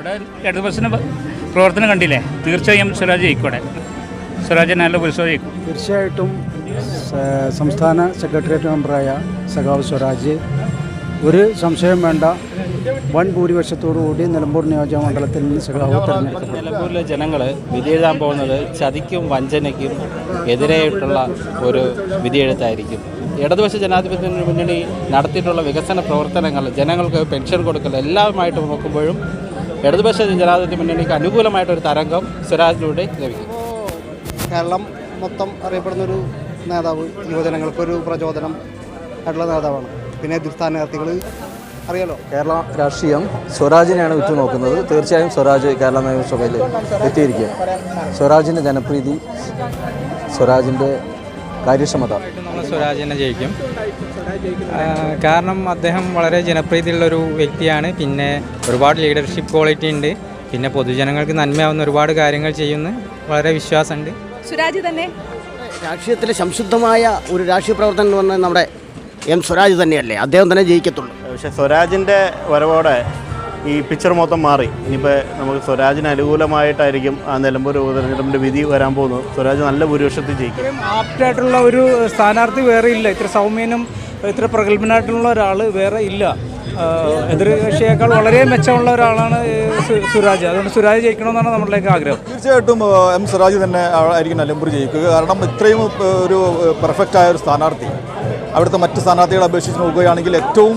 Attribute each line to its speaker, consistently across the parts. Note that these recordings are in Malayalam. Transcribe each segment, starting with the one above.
Speaker 1: അവിടെ ഇടതുപക്ഷത്തിന് പ്രവർത്തനം കണ്ടില്ലേ? തീർച്ചയായും സ്വരാജ് ജയിക്കോടെ. സ്വരാജ് നല്ല പുരുഷ ജയിക്കും.
Speaker 2: തീർച്ചയായിട്ടും സംസ്ഥാന സെക്രട്ടേറിയറ്റ് മെമ്പറായ സഖാവ് സ്വരാജ്. ഒരു സംശയം വേണ്ട വൻ ഭൂരിപക്ഷത്തോടുകൂടി നിലമ്പൂർ നിയോജക മണ്ഡലത്തിൽ നിന്ന് സഖാവ്
Speaker 3: നിലമ്പൂരിലെ ജനങ്ങൾ വിധിയെഴുതാൻ പോകുന്നത് ചതിക്കും വഞ്ചനയ്ക്കും എതിരായിട്ടുള്ള ഒരു വിധിയെഴുത്തായിരിക്കും ഇടതുപക്ഷ ജനാധിപത്യ മുന്നണി നടത്തിയിട്ടുള്ള വികസന പ്രവർത്തനങ്ങൾ ജനങ്ങൾക്ക് പെൻഷൻ കൊടുക്കൽ എല്ലാമായിട്ട് നോക്കുമ്പോഴും ഇടതുപക്ഷ ജനാധിപത്യ മുന്നണിക്ക് അനുകൂലമായിട്ടൊരു തരംഗം സ്വരാജിലൂടെ ലഭിക്കും.
Speaker 4: കേരളം മൊത്തം അറിയപ്പെടുന്ന ഒരു നേതാവ് യുവജനങ്ങൾക്കൊരു പ്രചോദനം ആയിട്ടുള്ള നേതാവാണ്. പിന്നെ ദുസ്ഥാനാർത്ഥികൾ സ്ഥാനാർത്ഥികൾ അറിയാലോ?
Speaker 5: കേരള രാഷ്ട്രീയം സ്വരാജിനെയാണ് ഉറ്റുനോക്കുന്നത്. തീർച്ചയായും സ്വരാജ് കേരള നിയമസഭയിൽ എത്തിയിരിക്കുക സ്വരാജിന്റെ ജനപ്രീതി സ്വരാജിന്റെ കാര്യക്ഷമത?
Speaker 6: നമ്മൾ സ്വരാജിനെ ജയിക്കും. കാരണം അദ്ദേഹം വളരെ ജനപ്രീതിയുള്ളൊരു വ്യക്തിയാണ്. പിന്നെ ഒരുപാട് ലീഡർഷിപ്പ് ക്വാളിറ്റി ഉണ്ട്. പിന്നെ പൊതുജനങ്ങൾക്ക് നന്മയാവുന്ന ഒരുപാട് കാര്യങ്ങൾ ചെയ്യുന്ന. വളരെ വിശ്വാസമുണ്ട്.
Speaker 7: സുരാജ് തന്നെ?
Speaker 8: രാഷ്ട്രീയത്തിലെ സംശുദ്ധമായ ഒരു രാഷ്ട്രീയ പ്രവർത്തനം എന്ന് പറഞ്ഞാൽ നമ്മുടെ എം സ്വരാജ് തന്നെയല്ലേ? അദ്ദേഹം തന്നെ ജയിക്കത്തുള്ളൂ.
Speaker 9: പക്ഷേ സ്വരാജിന്റെ വരവോടെ ഈ പിക്ചർ മൊത്തം മാറി. ഇനിയിപ്പോൾ നമുക്ക് സ്വരാജിന് അനുകൂലമായിട്ടായിരിക്കും ആ നിലമ്പൂർ ഉപതെരഞ്ഞെടുപ്പിന്റെ വിധി വരാൻ പോകുന്നത്. സ്വരാജ് നല്ല ഭൂരിപക്ഷത്തിൽ ജയിക്കും.
Speaker 10: ആപ്റ്റായിട്ടുള്ള ഒരു സ്ഥാനാർത്ഥി വേറെ ഇല്ല. ഇത്ര സൗമ്യനും ഇത്ര പ്രഗത്ഭനായിട്ടുള്ള ഒരാൾ വേറെ ഇല്ല. എതിർകക്ഷിയേക്കാൾ എതിർ കക്ഷിയേക്കാൾ വളരെ മെച്ചമുള്ള ഒരാളാണ് സുരാജ്. അതുകൊണ്ട് സുരാജ് ജയിക്കണമെന്നാണ് നമ്മളിലേക്ക് ആഗ്രഹം.
Speaker 5: തീർച്ചയായിട്ടും എം സുരാജ് തന്നെ ആയിരിക്കും നിലമ്പൂർ ജയിക്കുക. കാരണം ഇത്രയും ഒരു പെർഫെക്റ്റ് ആയ ഒരു സ്ഥാനാർത്ഥി. അവിടുത്തെ മറ്റ് സ്ഥാനാർത്ഥികളെ അപേക്ഷിച്ച് നോക്കുകയാണെങ്കിൽ ഏറ്റവും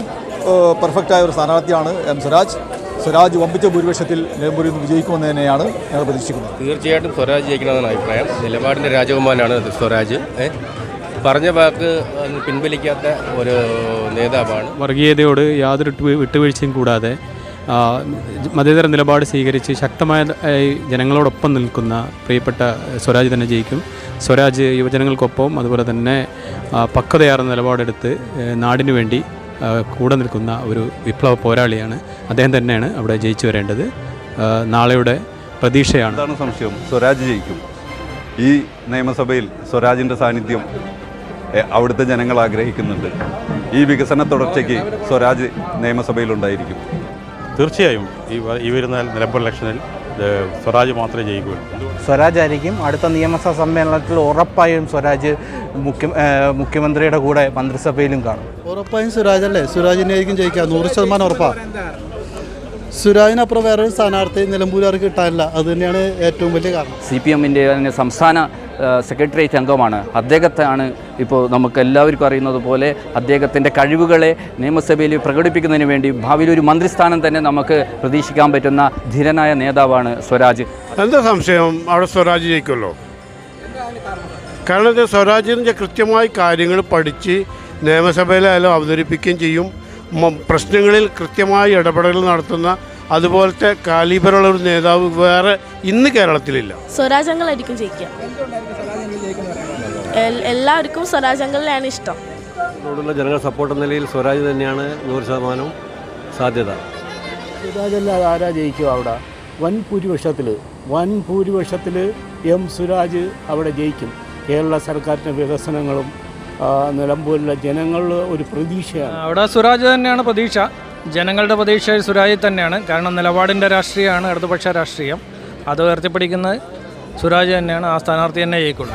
Speaker 5: പെർഫെക്റ്റ് ആയ ഒരു സ്ഥാനാർത്ഥിയാണ് എം സ്വരാജ്. സ്വരാജ് വമ്പിച്ച ഭൂരിപക്ഷത്തിൽ നിലമ്പൂരിൽ നിന്ന് വിജയിക്കുമെന്ന് തന്നെയാണ് ഞങ്ങൾ പ്രതീക്ഷിക്കുന്നത്.
Speaker 3: തീർച്ചയായിട്ടും സ്വരാജ് ജയിക്കണമെന്നാണ് അഭിപ്രായം. നിലപാടിന്റെ രാജകുമാരനാണ് സ്വരാജ്. പറഞ്ഞ വാക്ക് പിൻവലിക്കാത്ത ഒരു നേതാവാണ്.
Speaker 10: വർഗീയതയോട് യാതൊരു വിട്ടുവീഴ്ചയും കൂടാതെ മതേതര നിലപാട് സ്വീകരിച്ച് ശക്തമായ ജനങ്ങളോടൊപ്പം നിൽക്കുന്ന പ്രിയപ്പെട്ട സ്വരാജ് തന്നെ ജയിക്കും. സ്വരാജ് യുവജനങ്ങൾക്കൊപ്പം അതുപോലെ തന്നെ പക്വതയാർന്ന നിലപാടെടുത്ത് നാടിനു വേണ്ടി കൂടെ നിൽക്കുന്ന ഒരു വിപ്ലവ പോരാളിയാണ്. അദ്ദേഹം തന്നെയാണ് അവിടെ ജയിച്ചു വരേണ്ടത്. നാളെയുടെ പ്രതീക്ഷയാണ്.
Speaker 5: എന്താണ് സംശയം? സ്വരാജ് ജയിക്കും. ഈ നിയമസഭയിൽ സ്വരാജിന്റെ സാന്നിധ്യം അവിടുത്തെ ജനങ്ങൾ ആഗ്രഹിക്കുന്നുണ്ട്. ഈ വികസന തുടർച്ചയ്ക്ക് സ്വരാജ് നിയമസഭയിൽ ഉണ്ടായിരിക്കും.
Speaker 9: തീർച്ചയായും ഈ ഈ വരുന്ന നിലമ്പൂർ ഇലക്ഷനിൽ സ്വരാജ് മാത്രമേ ജയിക്കുകയുള്ളൂ.
Speaker 4: സ്വരാജ് ആയിരിക്കും. അടുത്ത നിയമസഭാ സമ്മേളനത്തിൽ ഉറപ്പായും സ്വരാജ് മുഖ്യ മുഖ്യമന്ത്രിയുടെ കൂടെ മന്ത്രിസഭയിലും കാണും.
Speaker 2: ഉറപ്പായും സ്വരാജ് അല്ലേ ആയിരിക്കും ജയിക്കുക നൂറ് ശതമാനം ഉറപ്പാണ് സുരാജിനപ്പുറം വേറൊരു സ്ഥാനാർത്ഥി നിലമ്പൂരുകാർക്ക് കിട്ടാനില്ല. അത് തന്നെയാണ് ഏറ്റവും വലിയ കാരണം.
Speaker 3: സി പി എമ്മിന്റെ സംസ്ഥാന സെക്രട്ടേറിയറ്റ് അംഗമാണ്. അദ്ദേഹത്തെയാണ് ഇപ്പോൾ നമുക്ക് എല്ലാവർക്കും അറിയുന്നത് പോലെ അദ്ദേഹത്തിന്റെ കഴിവുകളെ നിയമസഭയിൽ പ്രകടിപ്പിക്കുന്നതിന് വേണ്ടി ഭാവിയിൽ ഒരു മന്ത്രിസ്ഥാനം തന്നെ നമുക്ക് പ്രതീക്ഷിക്കാൻ പറ്റുന്ന ധീരനായ നേതാവാണ് സ്വരാജ്.
Speaker 9: എന്താ സംശയം? അവിടെ സ്വരാജ് ജയിക്കുമല്ലോ. കാരണം സ്വരാജിന്റെ കൃത്യമായി കാര്യങ്ങൾ പഠിച്ച് നിയമസഭയിലായാലും അവതരിപ്പിക്കുകയും ചെയ്യും. പ്രശ്നങ്ങളിൽ കൃത്യമായി ഇടപെടൽ നടത്തുന്ന അതുപോലത്തെ കാലിബറുള്ള ഒരു നേതാവ് വേറെ ഇന്ന് കേരളത്തിലില്ല.
Speaker 7: സ്വരാജങ്ങളായിരിക്കും ജയിക്കുക. എല്ലാവർക്കും സ്വരാജങ്ങളിലാണ് ഇഷ്ടം. ോടുള്ള
Speaker 9: ജനങ്ങൾ സപ്പോർട്ട് നിലയിൽ സ്വരാജ് തന്നെയാണ് നൂറ് ശതമാനവും സാധ്യത.
Speaker 2: സുരാജല്ല ആരാ ജയിക്കും അവിടെ? വൻ ഭൂരിപക്ഷത്തിൽ വൻ ഭൂരിപക്ഷത്തിൽ എം സുരാജ് അവിടെ ജയിക്കും. കേരള സർക്കാരിന്റെ വികസനങ്ങളും നിലമ്പൂരിലെ ജനങ്ങളുടെ ഒരു പ്രതീക്ഷയാണ്.
Speaker 10: അവിടെ സുരാജ് തന്നെയാണ് പ്രതീക്ഷ. ജനങ്ങളുടെ പ്രതീക്ഷ സുരാജിൽ തന്നെയാണ്. കാരണം നിലപാടിന്റെ രാഷ്ട്രീയമാണ് ഇടതുപക്ഷ രാഷ്ട്രീയം. അത് ഉയർത്തിപ്പിടിക്കുന്നത് സുരാജ് തന്നെയാണ് ആ സ്ഥാനാർത്ഥി തന്നെ ജയിക്കുള്ളൂ.